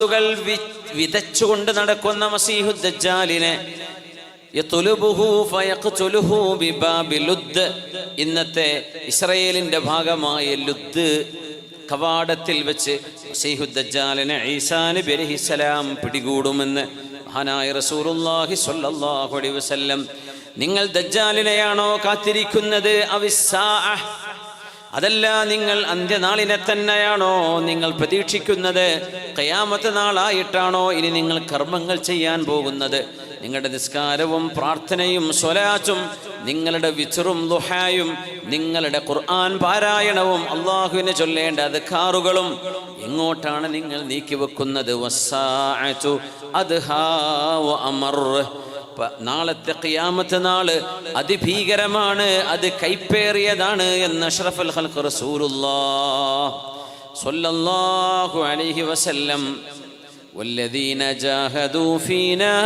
ുകൾ വിതച്ചുകൊണ്ട് നടക്കുന്ന മസീഹു ദജ്ജാലിനെ. ഇന്നത്തെ ഇസ്രയേലിന്റെ ഭാഗമായ ലുദ് കവാടത്തിൽ വെച്ച് മസീഹു ദജ്ജാലിനെ ഈസാ നബി പിടികൂടുമെന്ന് മഹാനായ റസൂലുള്ളാഹി സ്വല്ലല്ലാഹു അലൈഹി വസല്ലം നിങ്ങൾ ദജ്ജാലിനെയാണോ കാത്തിരിക്കുന്നത് അവിസ്സാഅ അതല്ല നിങ്ങൾ അന്ത്യനാളിനെ തന്നെയാണോ നിങ്ങൾ പ്രതീക്ഷിക്കുന്നത്? കയാമത്തെ നാളായിട്ടാണോ ഇനി നിങ്ങൾ കർമ്മങ്ങൾ ചെയ്യാൻ പോകുന്നത്? നിങ്ങളുടെ നിസ്കാരവും പ്രാർത്ഥനയും സ്വലാച്ചും നിങ്ങളുടെ വിച്ചറും ദുഹായും നിങ്ങളുടെ ഖുർആൻ പാരായണവും അള്ളാഹുവിനെ ചൊല്ലേണ്ട അധികാറുകളും എങ്ങോട്ടാണ് നിങ്ങൾ നീക്കിവെക്കുന്നത്? വസ്സാഅതു അദ്ഹാ വ അമർ. നാളത്തെ ഖിയാമത്ത് നാള് അതിഭീകരമാണ് അത് കൈപ്പേറിയതാണ് എന്ന് അഷ്റഫുൽ ഖൽഖ് റസൂലുള്ളാഹ് സ്വല്ലല്ലാഹു അലൈഹി വസല്ലം والذين جاهدوا فينا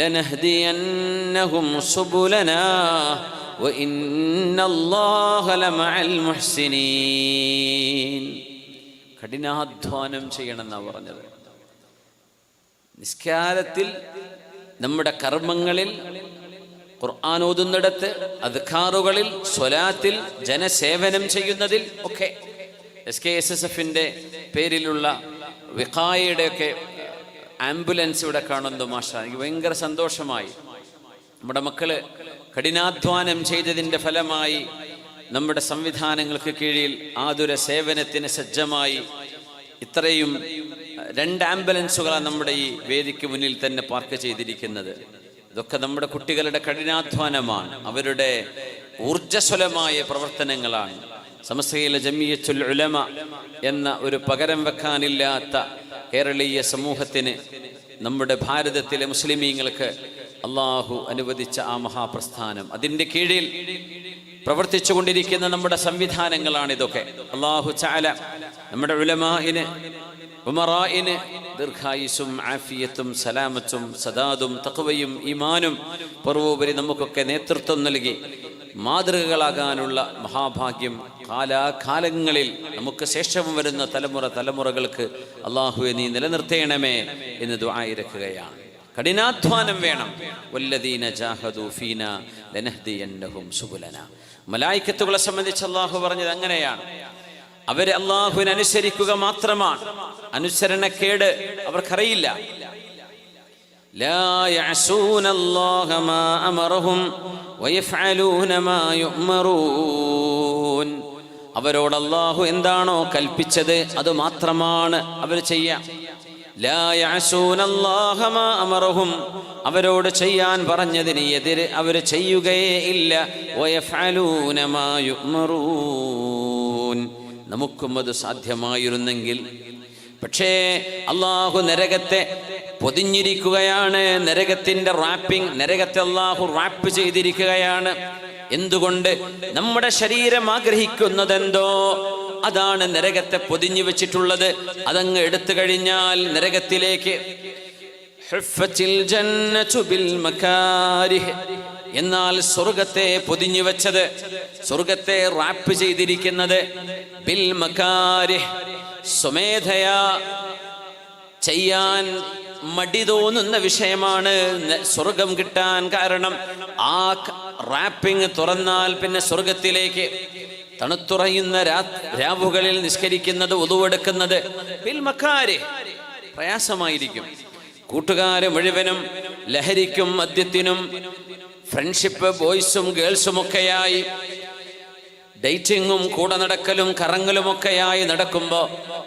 لنهدينهم سبلنا وإن الله لمع المحسنين കഠിനാധ്വാനം ചെയ്യണമെന്നാണ് പറഞ്ഞത് നിസ്കാരത്തിൽ നമ്മുടെ കർമ്മങ്ങളിൽ ഖുർആൻ ഓതുന്നിടത്ത് അദ്ഖാറുകളിൽ സ്വലാത്തിൽ ജനസേവനം ചെയ്യുന്നതിൽ ഒക്കെ എസ് കെ എസ് എസ് എഫിന്റെ പേരിലുള്ള വിഖായയുടെയൊക്കെ ആംബുലൻസ് ഇവിടെ കാണുന്നു മാഷ. എനിക്ക് ഭയങ്കര സന്തോഷമായി. നമ്മുടെ മക്കൾ കഠിനാധ്വാനം ചെയ്തതിന്റെ ഫലമായി നമ്മുടെ സംവിധാനങ്ങൾക്ക് കീഴിൽ ആതുര സേവനത്തിന് സജ്ജമായി ഇത്രയും രണ്ട് ആംബുലൻസുകളാണ് നമ്മുടെ ഈ വേദിക്ക് മുന്നിൽ തന്നെ പാർക്ക് ചെയ്തിരിക്കുന്നത്. ഇതൊക്കെ നമ്മുടെ കുട്ടികളുടെ കഠിനാധ്വാനമാണ്. അവരുടെ ഊർജസ്വലമായ പ്രവർത്തനങ്ങളാണ്. സമസ്തയിലെ ജമിയച്ചുൽ ഉലമ എന്ന ഒരു പകരം വെക്കാനില്ലാത്ത കേരളീയ സമൂഹത്തിന് നമ്മുടെ ഭാരതത്തിലെ മുസ്ലിമീങ്ങൾക്ക് അള്ളാഹു അനുവദിച്ച ആ മഹാപ്രസ്ഥാനം. അതിന്റെ കീഴിൽ പ്രവർത്തിച്ചു കൊണ്ടിരിക്കുന്ന നമ്മുടെ സംവിധാനങ്ങളാണ് ഇതൊക്കെ അള്ളാഹു ചാല നമ്മുടെ ഉലമായിന് ഉമറായിന് ദീർഘായുസും ആഫിയത്തും സലാമത്തും സദാദും തഖവയും ഈമാനും പൂർവോപരി നമുക്കൊക്കെ നേതൃത്വം നൽകി മാതൃകകളാകാനുള്ള മഹാഭാഗ്യം കാലാകാലങ്ങളിൽ നമുക്ക് ശേഷം വരുന്ന തലമുറ തലമുറകൾക്ക് അള്ളാഹുവെ നീ നിലനിർത്തേണമേ എന്ന് ദുആയിരക്കുകയാണ് കഠിനാധ്വാനം വേണം. ജാഹദു ഫീന ലനഹ്ദിയന്നഹും സുബുലന. മലായിക്കത്തുകളെ സംബന്ധിച്ച് അള്ളാഹു പറഞ്ഞത് അങ്ങനെയാണ്. അവരെ അള്ളാഹുവിനെ അനുസരിക്കുക മാത്രമാണ്. അനുസരണക്കേട് അവർക്കറിയില്ല. അവരോട് അള്ളാഹു എന്താണോ കൽപ്പിച്ചത് അത് മാത്രമാണ് അവർ ചെയ്യാം. അവരോട് ചെയ്യാൻ പറഞ്ഞതിന് എതിര് അവർ ചെയ്യുകയേ ഇല്ല. നമുക്കും അത് സാധ്യമായിരുന്നെങ്കിൽ. പക്ഷേ അള്ളാഹു നരകത്തെ പൊതിഞ്ഞിരിക്കുകയാണ് നരകത്തിന്റെ റാപ്പിംഗ് നരകത്തെ അള്ളാഹു റാപ്പ് ചെയ്തിരിക്കുകയാണ്. എന്തുകൊണ്ട്? നമ്മുടെ ശരീരം ആഗ്രഹിക്കുന്നതെന്തോ? അതാണ് നരകത്തെ പൊതിഞ്ഞു വെച്ചിട്ടുള്ളത്. അതങ്ങ് എടുത്തു കഴിഞ്ഞാൽ നരകത്തിലേക്ക്. എന്നാൽ സ്വർഗത്തെ പൊതിഞ്ഞു വെച്ചത് സ്വർഗത്തെ റാപ്പ് ചെയ്തിരിക്കുന്നത് ബിൽ സ്വമേധയാ ചെയ്യാൻ മടി തോന്നുന്ന വിഷയമാണ് സ്വർഗം കിട്ടാൻ കാരണം. ആ റാപ്പിംഗ് തുറന്നാൽ പിന്നെ സ്വർഗത്തിലേക്ക് തണുത്തുറയുന്ന രാവുകളിൽ നിസ്കരിക്കുന്നത് ഒതുവെടുക്കുന്നത് പിൽമക്കാര് പ്രയാസമായിരിക്കും. കൂട്ടുകാര് മുഴുവനും ലഹരിക്കും മദ്യത്തിനും ഫ്രണ്ട്ഷിപ്പ് ബോയ്സും ഗേൾസും ഒക്കെയായി ഡേറ്റിങ്ങും കൂടെ നടക്കലും കറങ്ങലുമൊക്കെയായി നടക്കുമ്പോൾ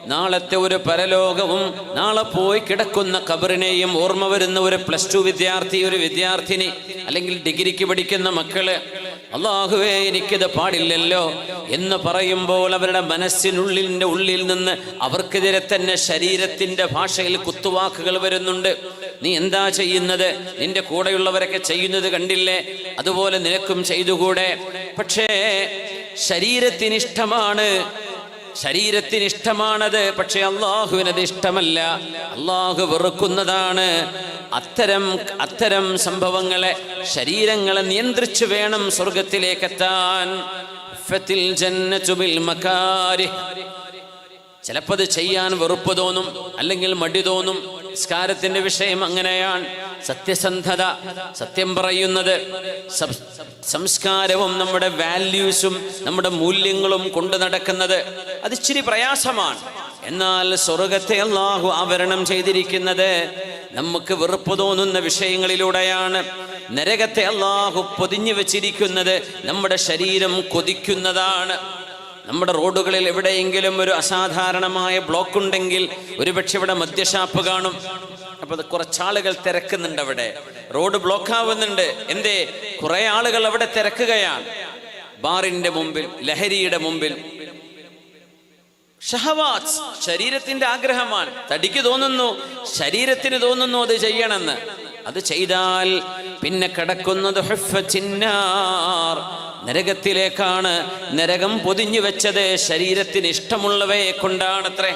നാളത്തെ ഒരു പരലോകവും നാളെ പോയി കിടക്കുന്ന കബറിനെയും ഓർമ്മ വരുന്ന ഒരു പ്ലസ് ടു വിദ്യാർത്ഥി ഒരു വിദ്യാർത്ഥിനി അല്ലെങ്കിൽ ഡിഗ്രിക്ക് പഠിക്കുന്ന മക്കൾ അള്ളാഹുവേ എനിക്കിത് പാടില്ലല്ലോ എന്ന് പറയുമ്പോൾ അവരുടെ മനസ്സിനുള്ളിന്റെ ഉള്ളിൽ നിന്ന് അവർക്കെതിരെ തന്നെ ശരീരത്തിന്റെ ഭാഷയിൽ കുത്തുവാക്കുകൾ വരുന്നുണ്ട്. നീ എന്താ ചെയ്യുന്നത്? നിന്റെ കൂടെയുള്ളവരൊക്കെ ചെയ്യുന്നത് കണ്ടില്ലേ? അതുപോലെ നിനക്കും ചെയ്തുകൂടെ? പക്ഷേ ശരീരത്തിന് ഇഷ്ടമാണ് ശരീരത്തിന് ഇഷ്ടമാണത് പക്ഷെ അള്ളാഹുവിനത് ഇഷ്ടമല്ല. അള്ളാഹു വെറുക്കുന്നതാണ്. അത്തരം അത്തരം സംഭവങ്ങളെ ശരീരങ്ങളെ നിയന്ത്രിച്ചു വേണം സ്വർഗത്തിലേക്ക് എത്താൻ ഫത്തിൽ ജന്നത്തു ബിൽ മകാരിഹ്. ചിലപ്പോൾ ചെയ്യാൻ വെറുപ്പ് തോന്നും അല്ലെങ്കിൽ മടി തോന്നും. നിസ്കാരത്തിന്റെ വിഷയം അങ്ങനെയാണ്. സത്യസന്ധത സത്യം പറയുന്നത് സംസ്കാരവും നമ്മുടെ വാല്യൂസും നമ്മുടെ മൂല്യങ്ങളും കൊണ്ടു നടക്കുന്നത് അത് ഇച്ചിരി പ്രയാസമാണ്. എന്നാൽ സ്വർഗത്തെ അള്ളാഹു ആവരണം ചെയ്തിരിക്കുന്നത് നമുക്ക് വെറുപ്പ് തോന്നുന്ന വിഷയങ്ങളിലൂടെയാണ്. നരകത്തെ അള്ളാഹു പൊതിഞ്ഞു വെച്ചിരിക്കുന്നത് നമ്മുടെ ശരീരം കൊതിക്കുന്നതാണ്. നമ്മുടെ റോഡുകളിൽ എവിടെയെങ്കിലും ഒരു അസാധാരണമായ ബ്ലോക്ക് ഉണ്ടെങ്കിൽ ഒരുപക്ഷെ ഇവിടെ മദ്യഷാപ്പ് കാണും. അപ്പൊ കുറച്ചാളുകൾ തിരക്കുന്നുണ്ട് അവിടെ. റോഡ് ബ്ലോക്ക് ആവുന്നുണ്ട്. എന്തേ? കുറെ ആളുകൾ അവിടെ തിരക്കുകയാണ്. ബാറിന്റെ മുമ്പിൽ ലഹരിയുടെ മുമ്പിൽ. ഷഹവാസ് ശരീരത്തിന്റെ ആഗ്രഹമാണ്. തടിക്ക് തോന്നുന്നു. ശരീരത്തിന് തോന്നുന്നു അത് ചെയ്യണമെന്ന്. അത് ചെയ്താൽ പിന്നെ കിടക്കുന്നത്. നരകത്തിലേക്കാണ് നരകം പൊതിഞ്ഞു വെച്ചത്. ശരീരത്തിന് ഇഷ്ടമുള്ളവയെ കൊണ്ടാണത്രേ.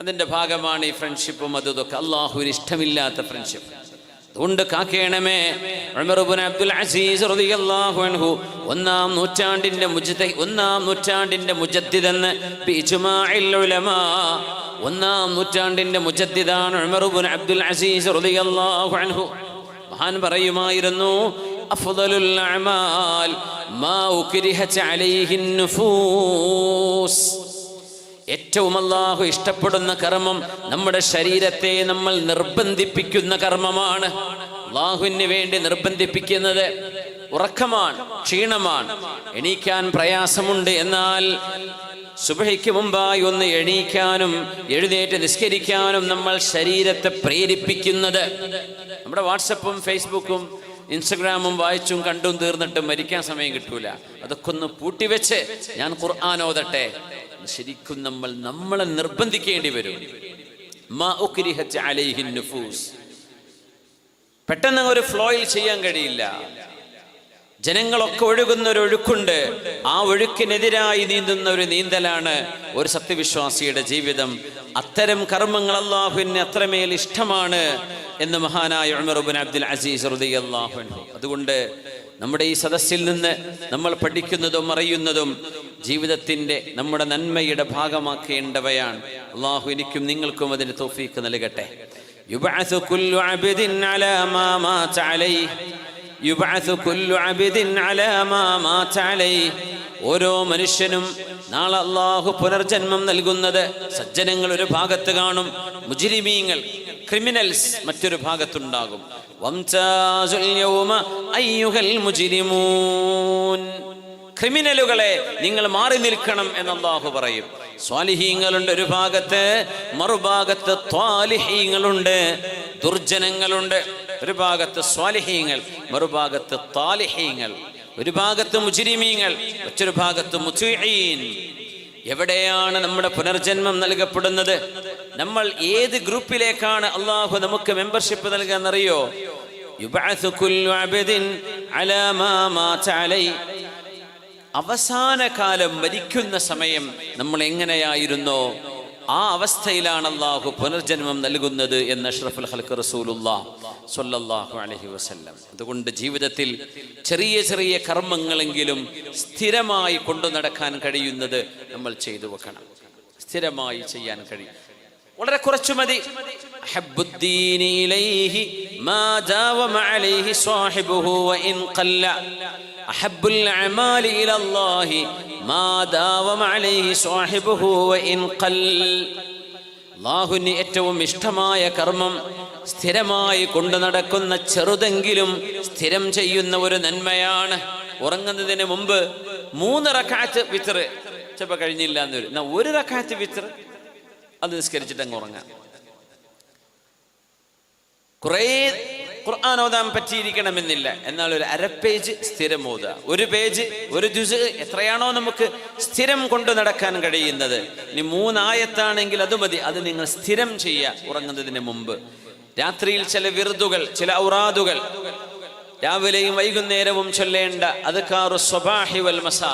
അതിന്റെ ഭാഗമാണ് ഈ ഫ്രണ്ട്ഷിപ്പും അതും ഇതൊക്കെ. അള്ളാഹുവിന് ഇഷ്ടമില്ലാത്ത ഫ്രണ്ട്ഷിപ്പ് അതുകൊണ്ട് കാക്കേണമേ അബ്ദുൽ അസീസ് അൻഹു ഒന്നാം നൂറ്റാണ്ടിന്റെ മുജ്ത ഒന്നാം നൂറ്റാണ്ടിന്റെ ഉലമാ ഒന്നാം നൂറ്റാണ്ടിന്റെ ഇബ്നു അബ്ദുൽ അസീസ് അൻഹു. മഹാൻ പറയുമായിരുന്നു അഫ്ദലുൽ അഅമാൽ മാ ഉക്രിഹത് അലൈഹി നുഫൂസ്. ഏറ്റവും അള്ളാഹു ഇഷ്ടപ്പെടുന്ന കർമ്മം നമ്മുടെ ശരീരത്തെ നമ്മൾ നിർബന്ധിപ്പിക്കുന്ന കർമ്മമാണ്. അള്ളാഹുവിന് വേണ്ടി നിർബന്ധിപ്പിക്കുന്നത് ഉറക്കമാണ് ക്ഷീണമാണ്. എണീക്കാൻ പ്രയാസമുണ്ട് എന്നാൽ സുബഹയ്ക്ക് മുമ്പായി ഒന്ന് എണീക്കാനും എഴുന്നേറ്റ് നിസ്കരിക്കാനും നമ്മൾ ശരീരത്തെ പ്രേരിപ്പിക്കുന്നത്. നമ്മുടെ വാട്സപ്പും ഫേസ്ബുക്കും ഇൻസ്റ്റഗ്രാമും വായിച്ചും കണ്ടും തീർന്നിട്ടും മരിക്കാൻ സമയം കിട്ടൂല. അതൊക്കെ ഒന്ന് പൂട്ടിവെച്ച് ഞാൻ ഖുർആൻ ഓതട്ടെ. ശരിക്കും നമ്മൾ നമ്മളെ നിർബന്ധിക്കേണ്ടി വരും. പെട്ടെന്ന് ഒരു ഫ്ലോയിൽ ചെയ്യാൻ കഴിയില്ല. ജനങ്ങളൊക്കെ ഒഴുകുന്ന ഒരു ഒഴുക്കുണ്ട്. ആ ഒഴുക്കിനെതിരായി നീന്തുന്ന ഒരു നീന്തലാണ് ഒരു സത്യവിശ്വാസിയുടെ ജീവിതം. അത്തരം കർമ്മങ്ങൾ അള്ളാഹുവിന് അത്രമേൽ ഇഷ്ടമാണ് എന്ന് മഹാനായ ഉമർ ഇബ്നു അബ്ദുൽ അസീസ് അൻഹു. അതുകൊണ്ട് നമ്മുടെ ഈ സദസ്സിൽ നിന്ന് നമ്മൾ പഠിക്കുന്നതും അറിയുന്നതും ജീവിതത്തിൻ്റെ നമ്മുടെ നന്മയുടെ ഭാഗമാക്കേണ്ടവയാണ് അള്ളാഹു എനിക്കും നിങ്ങൾക്കും അതിന് തൗഫീക്ക് നൽകട്ടെ يبعث كل عبد على ما مات عليه يبعث كل عبد على ما مات عليه ഓരോ മനുഷ്യനും നാളെ അള്ളാഹു പുനർജന്മം നൽകുന്നത് സജ്ജനങ്ങൾ ഒരു ഭാഗത്ത് കാണും മുജിരിമീങ്ങൾ ക്രിമിനൽസ് മറ്റൊരു ഭാഗത്തുണ്ടാകും. ക്രിമിനലുകളെ നിങ്ങൾ മാറി നിൽക്കണം എന്ന് അള്ളാഹു പറയും. സ്വാലിഹീങ്ങളുണ്ട് ഒരു ഭാഗത്ത് മറുഭാഗത്ത് ത്വാലിഹീങ്ങളുണ്ട് ദുർജനങ്ങളുണ്ട്. ഒരു ഭാഗത്ത് സ്വാലിഹീങ്ങൾ മറുഭാഗത്ത് താലിഹീങ്ങൾ ഒരു ഭാഗത്ത് മുജിരിമീങ്ങൾ മറ്റൊരു ഭാഗത്ത് മുത്തുഈൻ എവിടെയാണ് നമ്മുടെ പുനർജന്മം നൽകപ്പെടുന്നത്? നമ്മൾ ഏത് ഗ്രൂപ്പിലേക്കാണ് അള്ളാഹു നമുക്ക് മെമ്പർഷിപ്പ് നൽകാന്നറിയോ? അവസാന കാലം മരിക്കുന്ന സമയം നമ്മൾ എങ്ങനെയായിരുന്നോ? ആ അവസ്ഥയിലാണ് അള്ളാഹു പുനർജന്മം നൽകുന്നത് എന്ന് അഷ്റഫുൽ അതുകൊണ്ട് ജീവിതത്തിൽ ചെറിയ ചെറിയ കർമ്മങ്ങളെങ്കിലും സ്ഥിരമായി കൊണ്ടു നടക്കാൻ കഴിയുന്നത് നമ്മൾ ചെയ്തു വെക്കണം. സ്ഥിരമായി ചെയ്യാൻ കഴിയും. വളരെ കുറച്ചു മതി. ഏറ്റവും ഇഷ്ടമായ കർമ്മം സ്ഥിരമായി കൊണ്ടു നടക്കുന്ന ചെറുതെങ്കിലും സ്ഥിരം ചെയ്യുന്ന ഒരു നന്മയാണ്. ഉറങ്ങുന്നതിന് മുമ്പ് മൂന്ന് റക്കാറ്റ് വിത്തറ് ചിലപ്പോൾ കഴിഞ്ഞില്ല എന്നൊരു ഒരു റക്കാറ്റ് വിത്തറ് അത് നിസ്കരിച്ചിട്ട് അങ്ങ് ഉറങ്ങാം. കുറേ ഖുർആൻ ഓതാൻ പറ്റിയിരിക്കണമെന്നില്ല. എന്നാൽ ഒരു അര പേജ് സ്ഥിരം ഓതുക. ഒരു പേജ് ഒരു ജുസ് എത്രയാണോ നമുക്ക് സ്ഥിരം കൊണ്ടു നടക്കാൻ കഴിയുന്നത്. ഇനി മൂന്നായത്താണെങ്കിൽ അത് മതി. അത് നിങ്ങൾ സ്ഥിരം ചെയ്യുക ഉറങ്ങുന്നതിന് മുമ്പ്. രാത്രിയിൽ ചില വിറുതുകൾ ചില ഔറാദുകൾ രാവിലെയും വൈകുന്നേരവും ചൊല്ലേണ്ട. അത് കാറു സ്വബാഹി വൽ മസാ.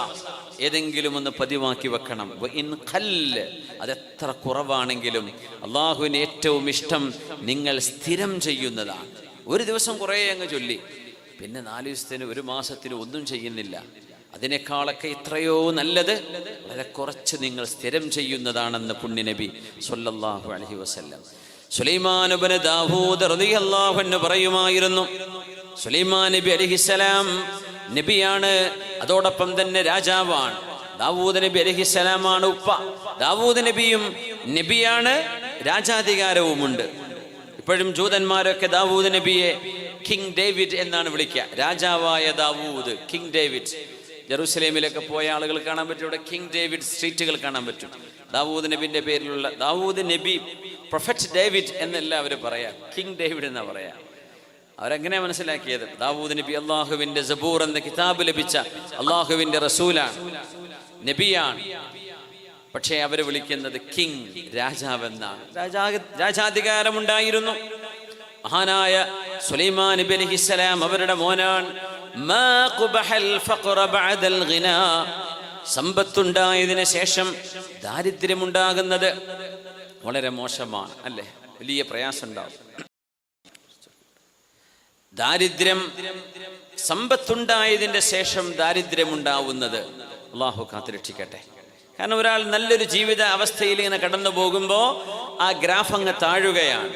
ഏതെങ്കിലും ഒന്ന് പതിവാക്കി വെക്കണം. ഇൻ അതെത്ര കുറവാണെങ്കിലും അള്ളാഹുവിന് ഏറ്റവും ഇഷ്ടം നിങ്ങൾ സ്ഥിരം ചെയ്യുന്നതാണ്. ഒരു ദിവസം കുറേ അങ്ങ് ചൊല്ലി. പിന്നെ നാല് ദിവസത്തിന് ഒരു മാസത്തിന് ഒന്നും ചെയ്യുന്നില്ല. അതിനേക്കാളൊക്കെ ഇത്രയോ നല്ലത് വളരെ കുറച്ച് നിങ്ങൾ സ്ഥിരം ചെയ്യുന്നതാണെന്ന് പുണ്യനബി സൊല്ലാഹു അലഹി വസല്ലം. സുലൈമാനുബന് ദാവൂദ് പറയുമായിരുന്നു സുലൈമാൻ നബി അലൈഹിസ്സലാം നബിയാണ്. അതോടൊപ്പം തന്നെ രാജാവാണ്. ദാവൂദ് നബി അലഹിസ്സലാമാണ് ഉപ്പ. ദാവൂദ് നബിയും നബിയാണ്. രാജാധികാരവുമുണ്ട്. ഇപ്പോഴും ജൂതന്മാരൊക്കെ ദാവൂദ് നബിയെ കിങ് ഡേവിഡ് എന്നാണ് വിളിക്കുക. രാജാവായ ദാവൂദ് കിങ് ഡേവിഡ് ജെറൂസലേമിലൊക്കെ പോയ ആളുകൾ കാണാൻ പറ്റും. ഇവിടെ കിങ് ഡേവിഡ് സ്ട്രീറ്റുകൾ കാണാൻ പറ്റും. ദാവൂദ് നബിന്റെ പേരിലുള്ള ദാവൂദ് നബി പ്രൊഫറ്റ് ഡേവിഡ് എന്നല്ല അവർ പറയാ. കിങ് ഡേവിഡ് എന്നാ പറയാ. അവരെങ്ങനെ മനസ്സിലാക്കിയത്? ദാവൂദ് നബി അള്ളാഹുവിന്റെ ജബൂർ എന്ന കിതാബ് ലഭിച്ച അള്ളാഹുവിന്റെ റസൂലാണ്. നബിയാണ്. പക്ഷേ അവർ വിളിക്കുന്നത് കിങ് രാജാവെന്നാണ് രാജാ രാജാധികാരമുണ്ടായിരുന്നു. മഹാനായ സുലൈമാൻ നബി അലഹിസ്സലാം അവരുടെ മോനാണ്. സമ്പത്തുണ്ടായതിനു ശേഷം ദാരിദ്ര്യമുണ്ടാകുന്നത് വളരെ മോശമാണ് അല്ലേ? വലിയ പ്രയാസം ഉണ്ടാവും ദാരിദ്ര്യം സമ്പത്തുണ്ടായതിന്റെ ശേഷം ദാരിദ്ര്യമുണ്ടാവുന്നത്. അള്ളാഹു കാത്തുരക്ഷിക്കട്ടെ. കാരണം ഒരാൾ നല്ലൊരു ജീവിത അവസ്ഥയിൽ ഇങ്ങനെ കടന്നു പോകുമ്പോൾ ആ ഗ്രാഫ് അങ്ങ് താഴുകയാണ്.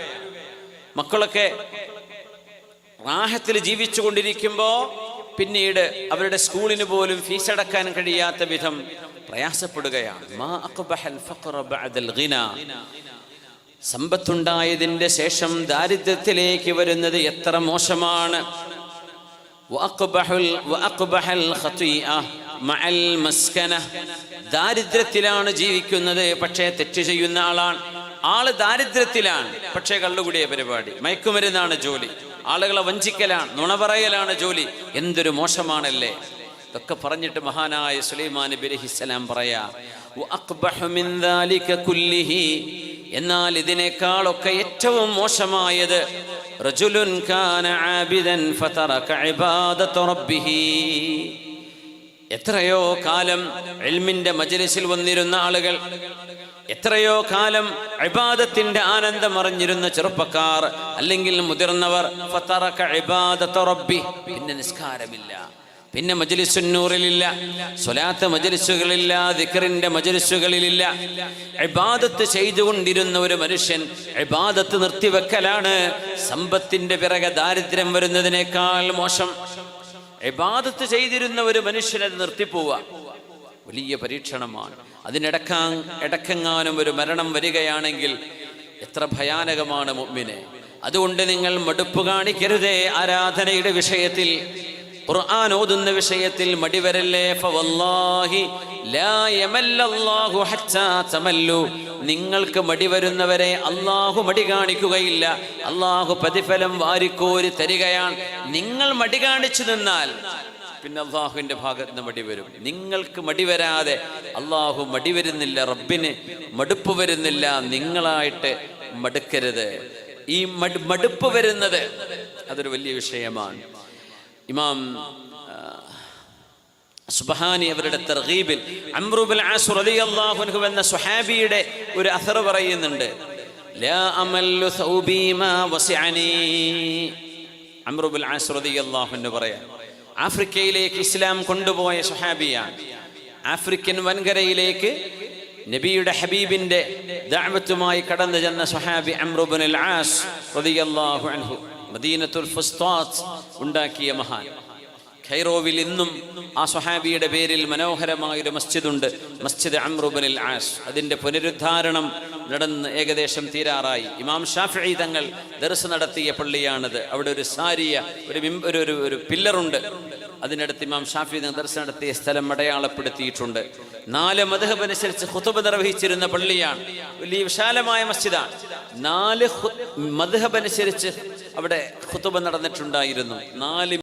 മക്കളൊക്കെ റാഹത്തിൽ ജീവിച്ചു കൊണ്ടിരിക്കുമ്പോൾ പിന്നീട് അവരുടെ സ്കൂളിന് പോലും ഫീസ് അടക്കാൻ കഴിയാത്ത വിധം പ്രയാസപ്പെടുകയാണ്. സമ്പത്തുണ്ടായതിന്റെ ശേഷം ദാരിദ്ര്യത്തിലേക്ക് വരുന്നത് എത്ര മോശമാണ്. ദാരിദ്ര്യത്തിലാണ് ജീവിക്കുന്നത് പക്ഷേ തെറ്റ് ചെയ്യുന്ന ആളാണ്. ആൾ ദാരിദ്ര്യത്തിലാണ് പക്ഷേ കള്ളുകൂടിയ പരിപാടി. മയക്കുമരുന്നാണ് ജോലി. ആളുകളെ വഞ്ചിക്കലാണ് നുണ പറയലാണ് ജോലി. എന്തൊരു മോശമാണല്ലേ. ഇതൊക്കെ പറഞ്ഞിട്ട് മഹാനായ സുലൈമാൻ നബി പറയാ "വഅഖ്ബഹു മിൻ ദാലിക എന്നാൽ ഇതിനേക്കാളൊക്കെ ഏറ്റവും മോശമായത് റജുലുൻ കാന ആബിദൻ എത്രയോ കാലം എൽമിന്റെ മജലിസിൽ വന്നിരുന്ന ആളുകൾ എത്രയോ കാലം ഇബാദത്തിന്റെ ആനന്ദം അറിഞ്ഞിരുന്ന ചെറുപ്പക്കാർ അല്ലെങ്കിൽ മുതിർന്നവർ പിന്നെ നിസ്കാരമില്ല. പിന്നെ മജലിസുന്നൂറിലില്ല സ്വലാത്ത മജലിസുകളില്ല ദിക്കറിന്റെ മജലിസുകളിലില്ല. ഇബാദത്ത് ചെയ്തുകൊണ്ടിരുന്ന ഒരു മനുഷ്യൻ ഇബാദത്ത് നിർത്തിവെക്കലാണ്. സമ്പത്തിന്റെ പിറകെ ദാരിദ്ര്യം വരുന്നതിനേക്കാൾ മോശം. ഇബാദത്ത് ചെയ്തിരുന്ന ഒരു മനുഷ്യനത് നിർത്തിപ്പോവുക വലിയ പരീക്ഷണമാണ്. അതിനിടക്കാൻ ഇടക്കെങ്ങാനും ഒരു മരണം വരികയാണെങ്കിൽ എത്ര ഭയാനകമാണ് മുമ്മിനെ അതുകൊണ്ട് നിങ്ങൾ മടുപ്പ് കാണിക്കരുതേ ആരാധനയുടെ വിഷയത്തിൽ. ഖുർആൻ ഓതുന്ന വിഷയത്തിൽ മടിവരല്ലേ? ഫവല്ലാഹി ലാ യമല്ലല്ലാഹു ഹത്താ തമല്ലു. നിങ്ങൾക്ക് മടി വരുന്നവരെ അള്ളാഹു മടി കാണിക്കുകയില്ല. അള്ളാഹു പ്രതിഫലം വാരിക്കോരി തരികയാണ്. നിങ്ങൾ മടി കാണിച്ചു നിന്നാൽ പിന്നെ അള്ളാഹുവിന്റെ ഭാഗത്ത് നിന്ന് മടി വരും. നിങ്ങൾക്ക് മടി വരാതെ അള്ളാഹു മടി വരുന്നില്ല റബ്ബിന് മടുപ്പ് വരുന്നില്ല. നിങ്ങളായിട്ട് മടുക്കരുത്. ഈ മടുപ്പ് വരുന്നത് അതൊരു വലിയ വിഷയമാണ്. ഇമാം സുബഹാനി അവരുടെ തർഗീബിൽ അംറുബിൽ ആസ് റളിയല്ലാഹു അൻഹു എന്ന സുഹാബിയുടെ ഒരു അഥർ പറയുന്നുണ്ട്. ലാ അമല്ലു സൗബി മാ വസിഅനി. അംറുബുൽ ആസ് റളിയല്ലാഹു അൻഹു പറയാം ആഫ്രിക്കയിലേക്ക് ഇസ്ലാം കൊണ്ടുപോയ സുഹാബിയാണ് ആഫ്രിക്കൻ വൻകരയിലേക്ക് നബിയുടെ ഹബീബിന്റെ ദഅവത്തുമായി കടന്നു ചെന്ന സുഹാബി അംറുബുൽ ആസ് റളിയല്ലാഹു അൻഹു. മദീനത്തുൽ ഫുസ്താത്ത് ഉണ്ടാക്കിയ മഹാൻ. ഖൈറോവിൽ ഇന്നും ആ സുഹാബിയുടെ പേരിൽ മനോഹരമായൊരു മസ്ജിദുണ്ട്. മസ്ജിദ് അമ്രുബനിൽ ആഷ് അതിന്റെ പുനരുദ്ധാരണം നടന്ന് ഏകദേശം തീരാറായി. ഇമാം ഷാഫി തങ്ങൾ ദർസ് നടത്തിയ പള്ളിയാണത്. അവിടെ ഒരു സാരിയ ഒരു ഒരു ഒരു പില്ലറുണ്ട്. അതിനടുത്ത് ഇമാം ഷാഫി തങ്ങൾ ദർസ് നടത്തിയ സ്ഥലം അടയാളപ്പെടുത്തിയിട്ടുണ്ട്. നാല് മധുഹബ് അനുസരിച്ച് ഹുതുബ് നിർവഹിച്ചിരുന്ന പള്ളിയാണ്. വലിയ വിശാലമായ മസ്ജിദാണ്. നാല് മധുഹബ് അനുസരിച്ച് അവിടെ ഹുത്തുബ നടന്നിട്ടുണ്ടായിരുന്നു. നാല്